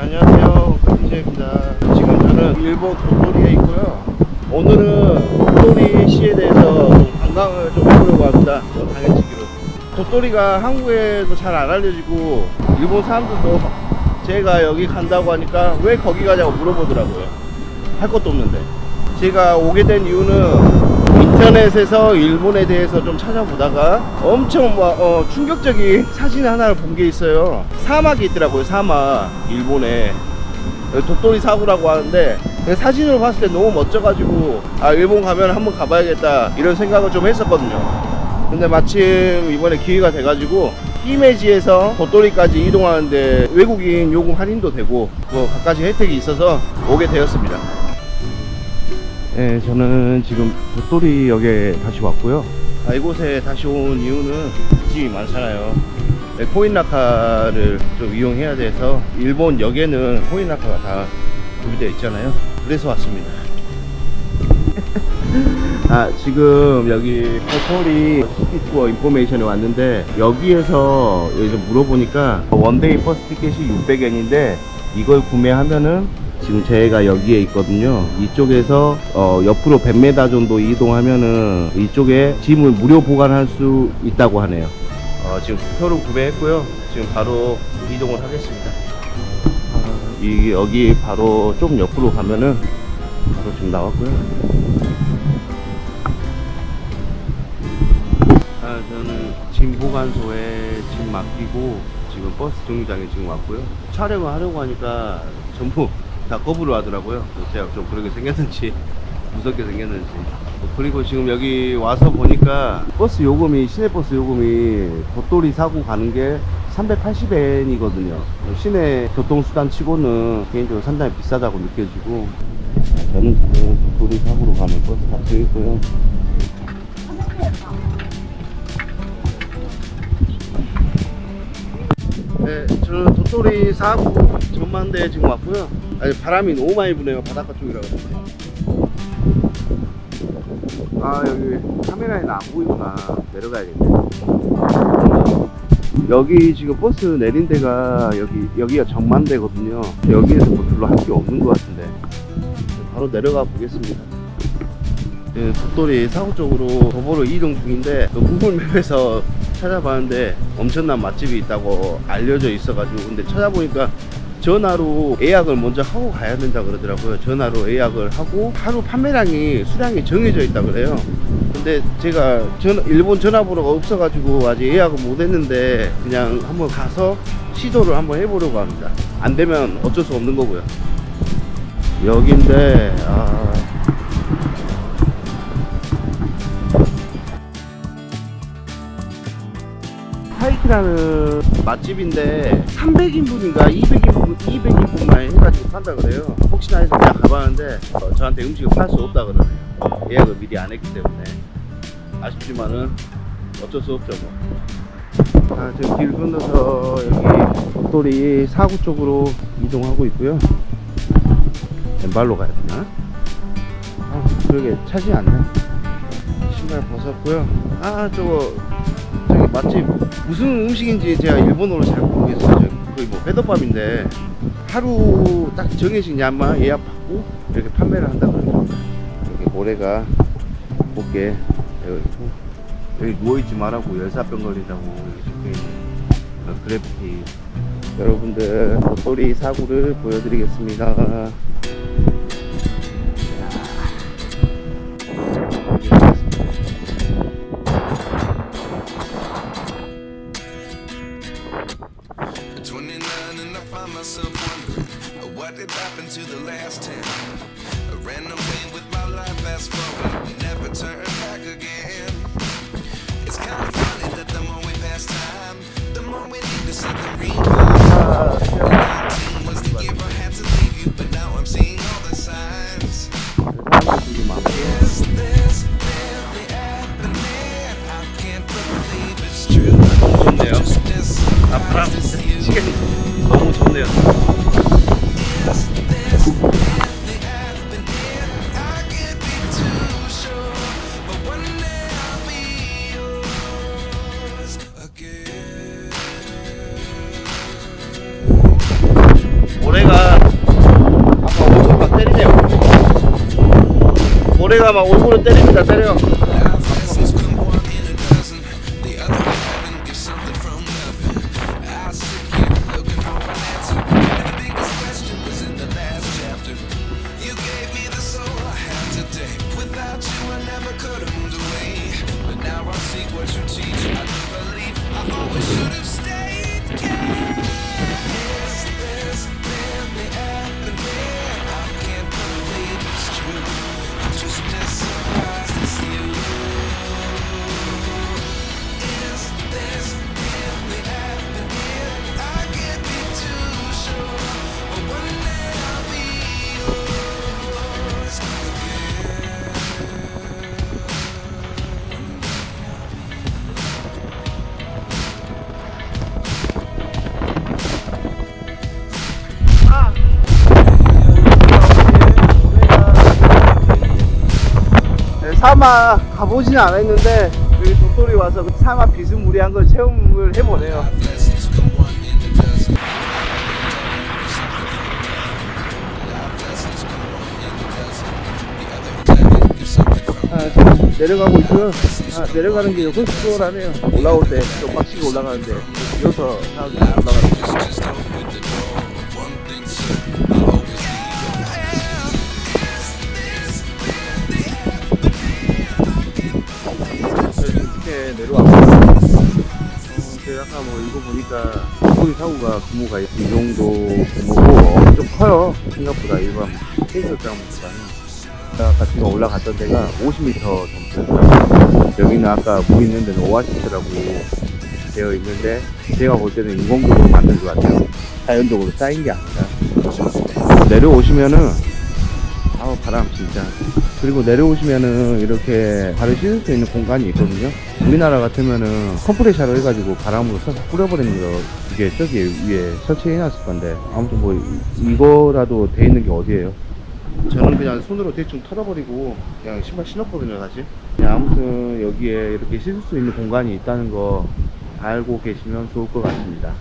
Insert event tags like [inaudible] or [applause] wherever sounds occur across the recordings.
안녕하세요. 박진재입니다. 지금 저는 일본 도토리에 있고요. 오늘은 도토리 시에 대해서 좀 관광을 좀 해보려고 합니다. 뭐 당연치기로. 도토리가 한국에도 잘 안 알려지고 일본 사람들도 제가 여기 간다고 하니까 왜 거기 가냐고 물어보더라고요. 할 것도 없는데. 제가 오게 된 이유는 인터넷에서 일본에 대해서 좀 찾아보다가 엄청 막, 어, 충격적인 [laughs] 사진 하나를 본 게 있어요. 사막이 있더라고요, 사막. 일본에. 도토리 사구라고 하는데 그 사진으로 봤을 때 너무 멋져가지고 아 일본 가면 한번 가봐야겠다 이런 생각을 좀 했었거든요 근데 마침 이번에 기회가 돼가지고 히메지에서 도토리까지 이동하는데 외국인 요금 할인도 되고 뭐 갖가지 혜택이 있어서 오게 되었습니다 네, 저는 지금 도토리역에 다시 왔고요. 아, 이곳에 다시 온 이유는 짐이 많잖아요. 네, 코인라카를 좀 이용해야 돼서 일본 역에는 코인라카가 다 구비되어 있잖아요. 그래서 왔습니다. [laughs] 아, 지금 여기 도토리 시티 투어 인포메이션에 왔는데 여기에서 여기서 물어보니까 원데이 버스 티켓이 600엔인데 이걸 구매하면은 지금 제가 여기에 있거든요. 이쪽에서 어, 옆으로 100m 정도 이동하면은 이쪽에 짐을 무료 보관할 수 있다고 하네요. 어, 지금 표를 구매했고요. 지금 바로 이동을 하겠습니다. 아, 이 여기 바로 좀 옆으로 가면은 바로 지금 나왔고요. 아, 저는 짐 보관소에 짐 맡기고 지금 버스 정류장에 지금 왔고요. 촬영을 하려고 하니까 전부 다 거부를 하더라고요. 그래서 제가 좀 그렇게 생겼는지 [laughs] 무섭게 생겼는지. 그리고 지금 여기 와서 보니까 버스 요금이 시내 버스 요금이 도토리 사고 가는 게 380엔이거든요. 시내 교통수단 치고는 개인적으로 상당히 비싸다고 느껴지고 저는 지금 도토리 사고로 가는 버스 타고 있고요. 네, 도토리 사구 전망대에 지금 왔고요. 아니, 바람이 너무 많이 부네요. 바닷가 쪽이라 그런데. 아, 여기 카메라에는 안 보이구나. 내려가야겠네. 여기 지금 버스 내린 데가 여기, 여기가 정만대거든요. 여기에서 뭐 별로 할 게 없는 것 같은데. 바로 내려가 보겠습니다. 예, 도토리 사구 쪽으로 도보로 이동 중인데 그 구글 맵에서 찾아봤는데 엄청난 맛집이 있다고 알려져 있어가지고 근데 찾아보니까 전화로 예약을 먼저 하고 가야 된다 그러더라고요. 전화로 예약을 하고 하루 판매량이 수량이 정해져 있다 그래요. 근데 제가 전, 일본 전화번호가 없어가지고 아직 예약을 못 했는데 그냥 한번 가서 시도를 한번 해보려고 합니다. 안 되면 어쩔 수 없는 거고요. 여긴데 아 하이키라는 맛집인데 300인분인가 200인분 200인분만 해가지고 판다 그래요. 혹시나 해서 그냥 가봤는데 어, 저한테 음식을 팔 수 없다 그러네요. 예약을 미리 안 했기 때문에 아쉽지만은 어쩔 수 없죠 뭐. 아, 지금 길 건너서 여기 도토리 사구 쪽으로 이동하고 있고요. 왼발로 가야 되나? 아, 그러게 차지 않네. 신발 벗었고요. 아, 저거 맛집 무슨 음식인지 제가 일본어로 잘 모르겠어요. 저 거의 뭐 회덮밥인데 하루 딱 정해진 양만 예약 받고 이렇게 판매를 한다고 해요. 여기 모래가 곱게 되어 있고 여기 누워있지 말라고 열사병 걸린다고 적혀있는 어, 그래피티 여러분들 도토리 사구를 보여드리겠습니다. 얼 네, 사막 가보지는 않았는데 여기 도토리 와서 그 사막 비스무리한 걸 체험을 해보네요. 아, 내려가고 있고요. 아, 내려가는 게 조금 수월하네요. 올라올 때 좀 빡시게 올라가는데 이어서 올라가는 거 보니까 도토리 사고가 규모가 이 정도 규모고 좀 커요. 생각보다 일반 케이크장보다는. 아까 제가 올라갔던 데가 50m 정도였어요. 여기는 아까 뭐 있는 데는 오아시스라고 되어 있는데 제가 볼 때는 인공적으로 만든 것 같아요. 자연적으로 쌓인 게 아니라. 내려오시면은 아우 바람 진짜. 그리고 내려오시면은 이렇게 발을 씻을 수 있는 공간이 있거든요 우리나라 같으면은 컴프레셔로 해가지고 바람으로 싹 뿌려버리는 거 이게 저기 위에 설치해 놨을 건데 아무튼 뭐 이- 이거라도 돼 있는 게 어디예요 저는 그냥 손으로 대충 털어버리고 그냥 신발 신었거든요 사실 그냥 아무튼 여기에 이렇게 씻을 수 있는 공간이 있다는 거 알고 계시면 좋을 것 같습니다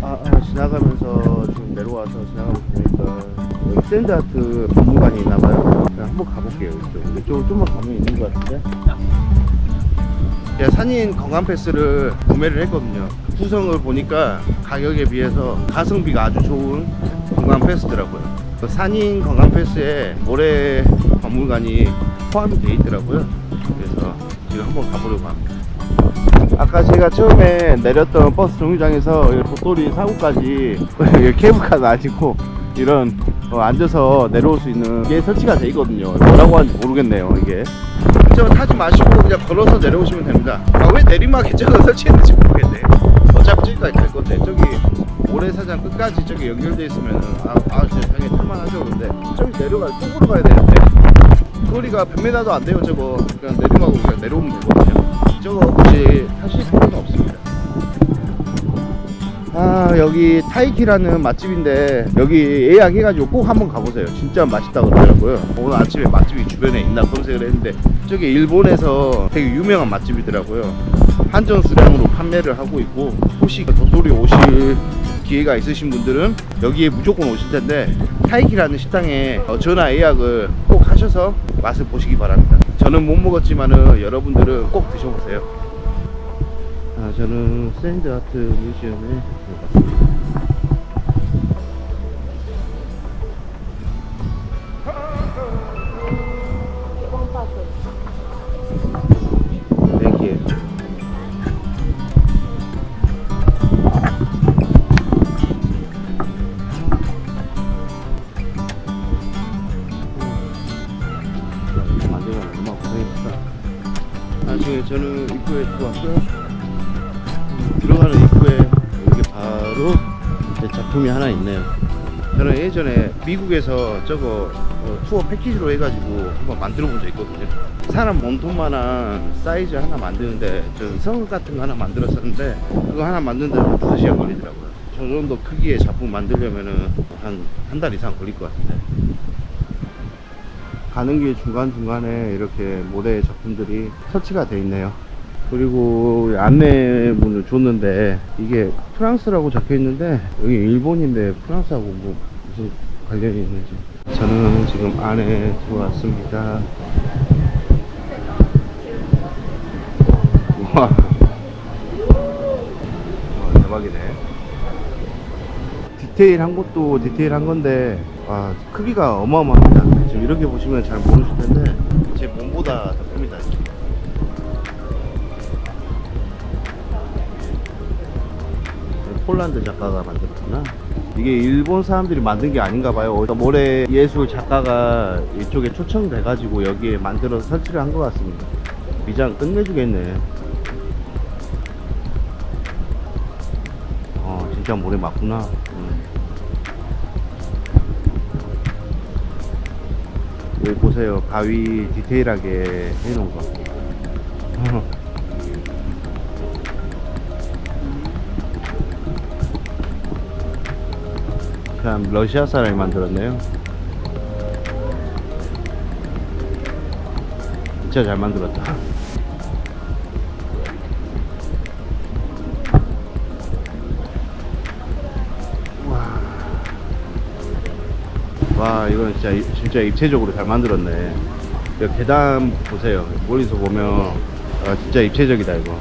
아, 아, 지나가면서 지금 내려와서 지나가면서 보니까 여기 샌드아트 박물관이 있나봐요. 그냥 한번 가볼게요. 이쪽. 이쪽 좀만 가면 있는 것 같은데. 제가 산인 관광 패스를 구매를 했거든요. 구성을 보니까 가격에 비해서 가성비가 아주 좋은 관광 패스더라고요. 그 산인 관광 패스에 모래 박물관이 포함이 되어 있더라고요. 그래서 지금 한번 가보려고 합니다. 아까 제가 처음에 내렸던 버스 정류장에서 이 도토리 사고까지 [laughs] 케이블카는 아니고 이런 어, 앉아서 내려올 수 있는 게 설치가 돼 있거든요. 뭐라고 하는지 모르겠네요, 이게. 저 타지 마시고 그냥 걸어서 내려오시면 됩니다. 아, 왜 내리막에 저거 설치했는지 모르겠네. 어차피 저기까지 갈 건데 저기 모래사장 끝까지 저기 연결돼 있으면 아, 아 세상에 탈만하죠. 근데 저기 내려갈 쪽으로 가야 되는데 거리가 100m도 안 돼요. 저거 그냥 내리막으로 그냥 내려오면 되거든요. 저거 혹시 타실 필요는 없습니다. 아 여기 타이키라는 맛집인데 여기 예약해가지고 꼭 한번 가보세요. 진짜 맛있다 그러더라고요. 오늘 아침에 맛집이 주변에 있나 검색을 했는데 저게 일본에서 되게 유명한 맛집이더라고요. 한정 수량으로 판매를 하고 있고 혹시 도토리 오실 기회가 있으신 분들은 여기에 무조건 오실 텐데 타이키라는 식당에 어, 전화 예약을 꼭 하셔서 맛을 보시기 바랍니다. 저는 못 먹었지만은 여러분들은 꼭 드셔보세요. 아, 저는 샌드 아트 뮤지엄에 왔습니다. 땡큐. 미국에서 저거 어, 투어 패키지로 해가지고 한번 만들어 본 적 있거든요. 사람 몸통만한 사이즈 하나 만드는데 저성 같은 거 하나 만들었었는데 그거 하나 만드는데 한 두세 시간 걸리더라고요. 저 정도 크기의 작품 만들려면은 한 한 달 이상 걸릴 것 같은데. 가는 길 중간중간에 이렇게 모델 작품들이 설치가 되어 있네요. 그리고 안내문을 줬는데 이게 프랑스라고 적혀 있는데 여기 일본인데 프랑스하고 뭐 무슨 관련이 있는지 저는 지금 안에 들어왔습니다. 와, 와 대박이네. 디테일한 것도 디테일한 건데, 와, 크기가 어마어마합니다. 지금 이렇게 보시면 잘 모르실 텐데, 제 몸보다 더 큽니다. 폴란드 작가가 만들었구나. 이게 일본 사람들이 만든 게 아닌가 봐요. 어디서 모래 예술 작가가 이쪽에 초청돼 가지고 여기에 만들어서 설치를 한 것 같습니다. 미장 끝내주겠네. 어, 진짜 모래 맞구나. 음. 여기 보세요. 가위 디테일하게 해놓은 거. 참 러시아 사람이 만들었네요. 진짜 잘 만들었다. 와, 와 이건 진짜 입- 진짜 입체적으로 잘 만들었네. 이 계단 보세요. 멀리서 보면 아, 진짜 입체적이다 이거.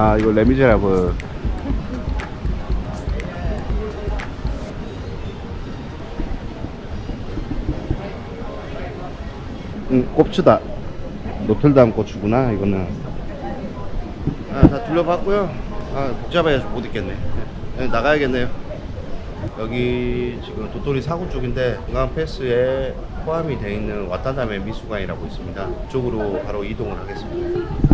아 이거 레미제라블. 응 고추다. 노틀담 고추구나 이거는. 아 다 둘러봤고요. 아 복잡해서 못 있겠네. 네, 나가야겠네요. 여기 지금 도토리 사구 쪽인데 중간 패스에 포함이 되어 있는 와타나메 미술관이라고 있습니다. 이쪽으로 바로 이동을 하겠습니다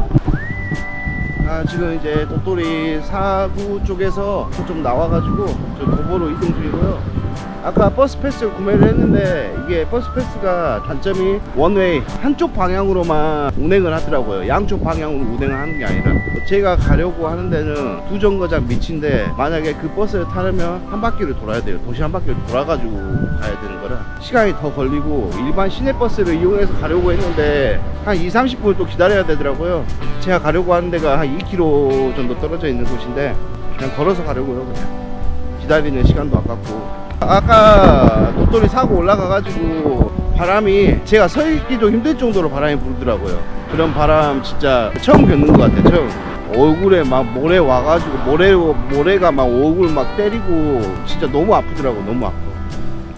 아, 지금 이제 도토리 사구 쪽에서 좀 나와가지고 저 도보로 이동 중이고요. 아까 버스 패스를 구매를 했는데 이게 버스 패스가 단점이 원웨이 한쪽 방향으로만 운행을 하더라고요. 양쪽 방향으로 운행을 하는 게 아니라 제가 가려고 하는 데는 두 정거장 밑인데 만약에 그 버스를 타려면 한 바퀴를 돌아야 돼요. 도시 한 바퀴를 돌아가지고 가야 되는 거라 시간이 더 걸리고 일반 시내 버스를 이용해서 가려고 했는데 한 2, 30분을 또 기다려야 되더라고요. 제가 가려고 하는 데가 한 2km 정도 떨어져 있는 곳인데 그냥 걸어서 가려고요. 그냥 기다리는 시간도 아깝고 아까 도토리 사고 올라가가지고 바람이 제가 서 있기도 힘들 정도로 바람이 불더라고요. 그런 바람 진짜 처음 겪는 것 같아요. 처음. 얼굴에 막 모래 와가지고 모래 모래가 막 얼굴 막 때리고 진짜 너무 아프더라고 너무 아파.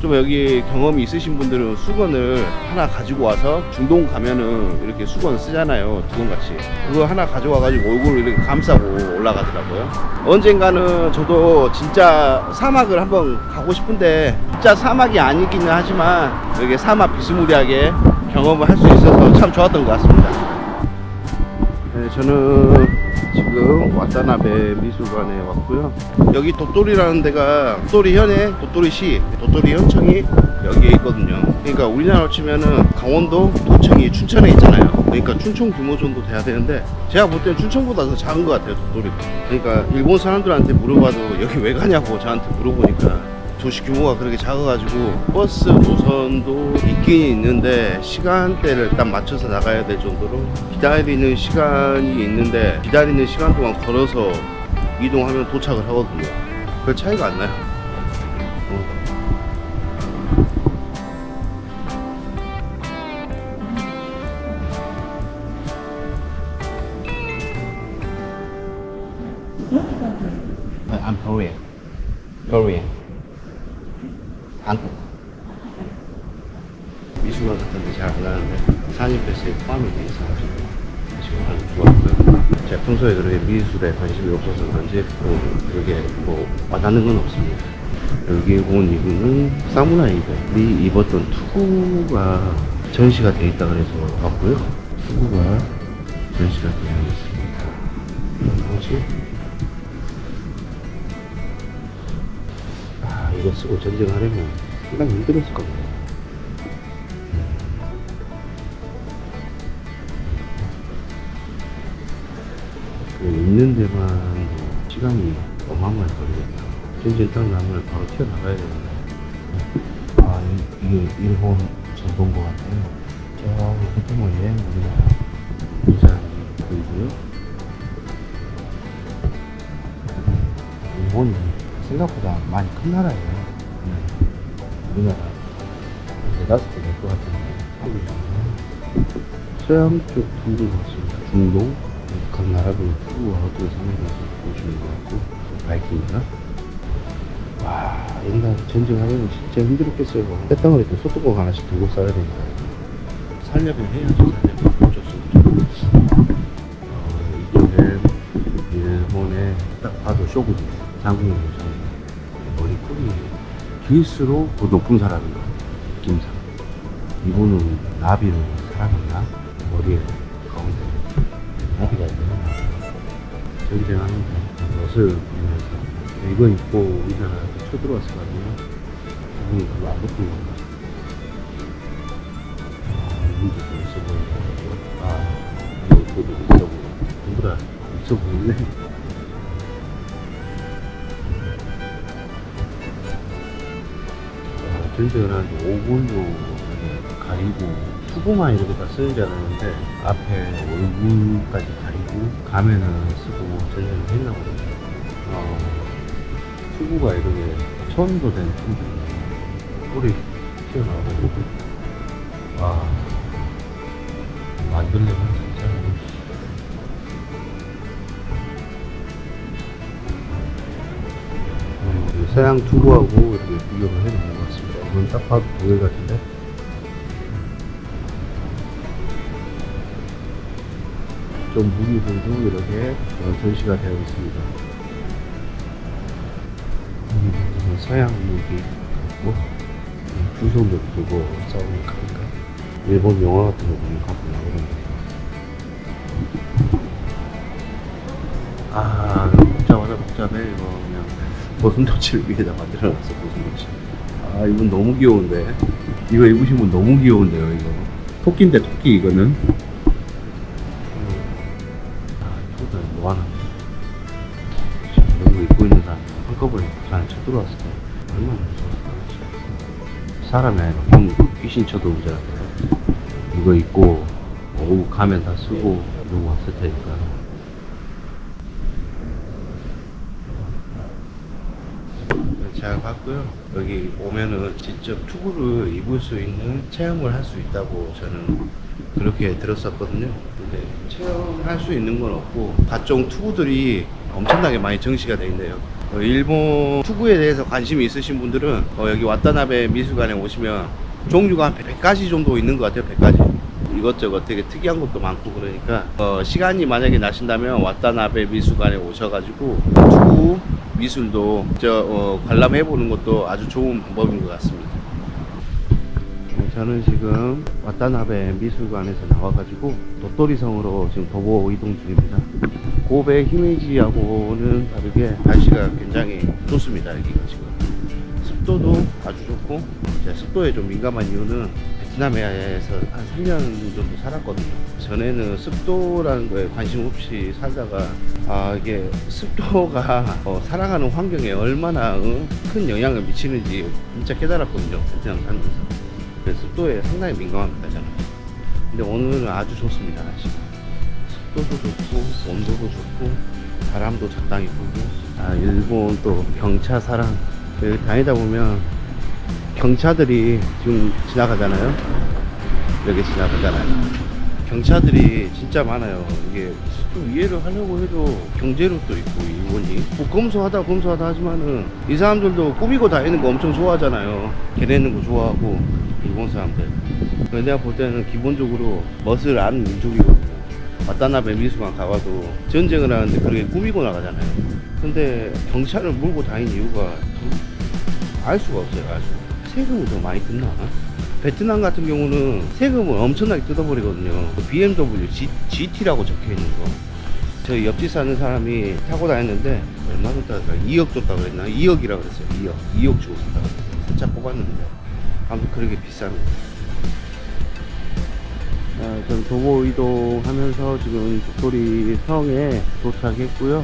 좀 여기 경험이 있으신 분들은 수건을 하나 가지고 와서 중동 가면은 이렇게 수건 쓰잖아요 두건 같이. 그거 하나 가져와가지고 얼굴을 이렇게 감싸고 올라가더라고요. 언젠가는 저도 진짜 사막을 한번 가고 싶은데 진짜 사막이 아니기는 하지만 이렇게 사막 비스무리하게 경험을 할 수 있어서 참 좋았던 것 같습니다. 네, 저는 지금 와타나베 미술관에 왔고요. 여기 도토리라는 데가 도토리 현에 도토리시, 도토리 현청이 여기에 있거든요. 그러니까 우리나라로 치면은 강원도 도청이 춘천에 있잖아요. 그러니까 춘천 규모 정도 돼야 되는데 제가 볼 때는 춘천보다 더 작은 것 같아요, 도토리. 그러니까 일본 사람들한테 물어봐도 여기 왜 가냐고 저한테 물어보니까 도시 규모가 그렇게 작아가지고 버스 노선도 있긴 있는데 시간대를 딱 맞춰서 나가야 될 정도로 기다리는 시간이 있는데 기다리는 시간 동안 걸어서 이동하면 도착을 하거든요. 별 차이가 안 나요. 뭐 와닿는 건 없습니다 여기 온 이유는 사무라이들이 입었던 투구가 전시가 돼 있다 그래서 왔고요 투구가 전시가 되어 있습니다 뭐지? 아, 이거 쓰고 전쟁하려면 상당히 힘들었을 겁니다. 그 있는 데만 뭐 시간이 어마어마하게 걸리겠다. 전쟁 딱 나면 바로 튀어나가야 되는데. 아, 이- 이게 일본 전도인 것 같아요. 저 끝에 뭐 여행 우리나라 부산 보이고요. 일본이 생각보다 많이 큰 나라예요. 네. 우리나라 네다섯 개 될 것 같은데 서양 쪽 중동 같습니다. 중동 각 나라별 투구와 어떤 상황에서 보시는 것 같고 바이킹이나 와 옛날 전쟁하면 진짜 힘들었겠어요. 떼덩어리 때 소뚜껑 하나씩 들고 싸야 되니까 살려면 해야죠. 살려면 어쩔 수 없죠. 어, 이쪽엔 일본의 딱 봐도 쇼군이 장군이에요 장군 머리꼬리 길수록 더 높은 사람인 것 같아요 느낌상 이분은 나비를 사랑했나? 머리에 가운데 나비가 있나? 전쟁하는데 옷을 입으면서 이거 입고 우리나라 쳐들어왔을 거 아니에요? 이분이 별로 안 건가? 아, 이분도 좀 있어 보이고 아 이거 저도 있어 보이고 전부 다? 있어 보이네. 아, 하는데 오골로 가리고 투구만 이렇게 다 쓰는 줄 알았는데 앞에 얼굴까지 가리고 가면은 쓰고 전쟁을 했나 어, 투구가 이렇게 처음도 된 투구네 꼬리 튀어나오고 와 만들려면 진짜 음, 그 서양 투구하고 이렇게 비교를 해놓은 것 같습니다. 이건 딱 봐도 도일 같은데? 좀 무기들도 이렇게 어, 전시가 되어 있습니다. 음, 서양 무기 있고 두 손으로 들고 싸우는 칼인가? 일본 영화 같은 거 보면 가끔 나오던데. 아, 복잡하다 복잡해 이거 그냥 고슴도치를 위에다 만들어놨어 고슴도치. 아, 이분 너무 귀여운데. 이거 입으신 분 너무 귀여운데요 이거. 토끼인데 토끼 이거는. 아, 이거다 뭐하나. 거 입고 있는 사람 한꺼번에 부산에 쳐들어왔을 사람이 아니라 귀- 귀신 줄 알았어요. 이거 입고 오후 가면 다 쓰고 이러고 왔을 테니까. 잘 봤고요. 여기 오면은 직접 투구를 입을 수 있는 체험을 할 수 있다고 저는 그렇게 들었었거든요. 근데 체험할 수 있는 건 없고 각종 투구들이 엄청나게 많이 정시가 돼 있네요. 어, 일본 투구에 대해서 관심이 있으신 분들은 어, 여기 와타나베 미술관에 오시면 종류가 한 100가지 정도 있는 것 같아요. 100가지. 이것저것 되게 특이한 것도 많고 그러니까 어, 시간이 만약에 나신다면 와타나베 미술관에 오셔가지고 투구 미술도 저 어, 관람해 보는 것도 아주 좋은 방법인 것 같습니다. 네, 저는 지금 와타나베 미술관에서 나와가지고 도토리성으로 지금 도보 이동 중입니다. 고베 히메지하고는 다르게 날씨가 굉장히 좋습니다. 여기가 지금 습도도 아주 좋고 습도에 좀 민감한 이유는 베트남에서 한 3년 정도 살았거든요. 전에는 습도라는 거에 관심 없이 살다가 아 이게 습도가 어, 살아가는 환경에 얼마나 어, 큰 영향을 미치는지 진짜 깨달았거든요. 베트남 살면서. 그래서 습도에 상당히 민감합니다 저는. 근데 오늘은 아주 좋습니다 날씨가. 습도도 좋고 온도도 좋고 바람도 적당히 불고. 아 일본 또 경차 사랑. 여기 다니다 보면 경차들이 지금 지나가잖아요. 여기 지나가잖아요. 경차들이 진짜 많아요. 이게 좀 이해를 하려고 해도 경제력도 있고 일본이. 뭐 검소하다 검소하다 하지만은 이 사람들도 꾸미고 다니는 거 엄청 좋아하잖아요. 개내는 거 좋아하고 일본 사람들 내가 볼 때는 기본적으로 멋을 아는 민족이거든요 와타나베 미술관 가봐도 전쟁을 하는데 그렇게 꾸미고 나가잖아요. 근데 경찰을 몰고 다니는 이유가 알 수가 없어요. 알 수가. 세금이 더 많이 뜯나? 베트남 같은 경우는 세금을 엄청나게 뜯어버리거든요. BMW G, GT라고 적혀 있는 거. 저희 옆집 사는 사람이 타고 다녔는데 얼마 줬다 그랬나? 2억 줬다 그랬나? 2억이라고 그랬어요. 2억. 2억 주고 샀다 그랬어요. 살짝 뽑았는데 아무튼 그렇게 비싼 거. 네, 전 도보 이동하면서 지금 도토리 성에 도착했고요.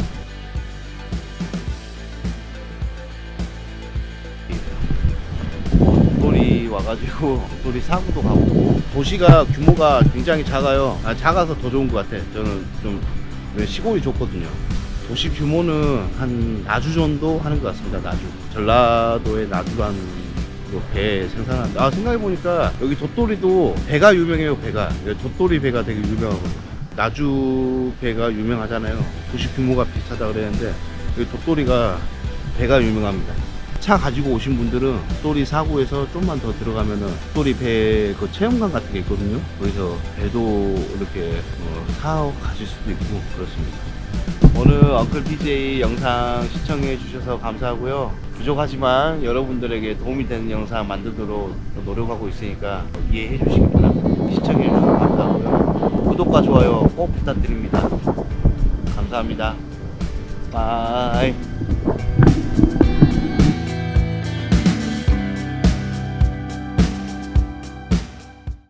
도토리 와가지고 도토리 사구도 가보고 도시가 규모가 굉장히 작아요. 아, 작아서 더 좋은 것 같아. 저는 좀 시골이 좋거든요. 도시 규모는 한 나주 정도 하는 것 같습니다. 나주. 전라도의 나주란 그 배 생산하는데 아 생각해보니까 여기 도토리도 배가 유명해요 배가. 여기 도토리 배가 되게 유명하거든요 나주 배가 유명하잖아요. 도시 규모가 비슷하다 그랬는데 여기 도토리가 배가 유명합니다. 차 가지고 오신 분들은 도토리 사고에서 좀만 더 들어가면은 도토리 배그 체험관 같은 게 있거든요. 거기서 배도 이렇게 어, 사 가실 수도 있고 그렇습니다 오늘 엉클 BJ 영상 시청해 주셔서 감사하고요. 부족하지만 여러분들에게 도움이 되는 영상 만들도록 노력하고 있으니까 이해해 주시기 바랍니다. 시청해 주셔서 감사하고요. 구독과 좋아요 꼭 부탁드립니다. 감사합니다. 바이.